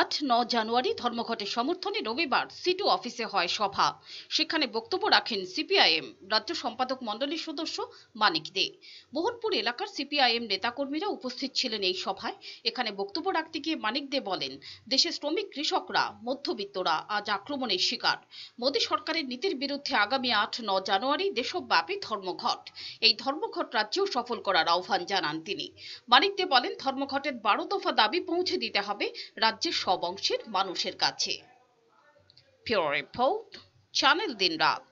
আট, ন জানুয়ারি ধর্মঘটের সমর্থনে রবিবার সিটু অফিসে হয় সভা। সেখানে বক্তব্য রাখেন সিপিআইএম রাজ্য সম্পাদক মণ্ডলীর সদস্য মানিক দে। মোহনপুর এলাকার সিপিআইএম নেতাকর্মীরা উপস্থিত ছিলেন এই সভায়। এখানে বক্তব্য রাখতে গিয়ে মানিক দে বলেন, দেশের শ্রমিক, কৃষকরা, মধ্যবিত্তরা আজ আক্রমণের শিকার। মোদী সরকারের নীতির বিরুদ্ধে আগামী আট, ন জানুয়ারি দেশব্যাপী ধর্মঘট। এই ধর্মঘট রাজ্যেও সফল করার আহ্বান জানান তিনি। মানিক দে বলেন, ধর্মঘটের বারো দফা দাবি পৌঁছে দিতে হবে। রাজ্যের সব অংশের মানুষের কাছে। পিওর রিপোর্ট চ্যানেল দিন রাত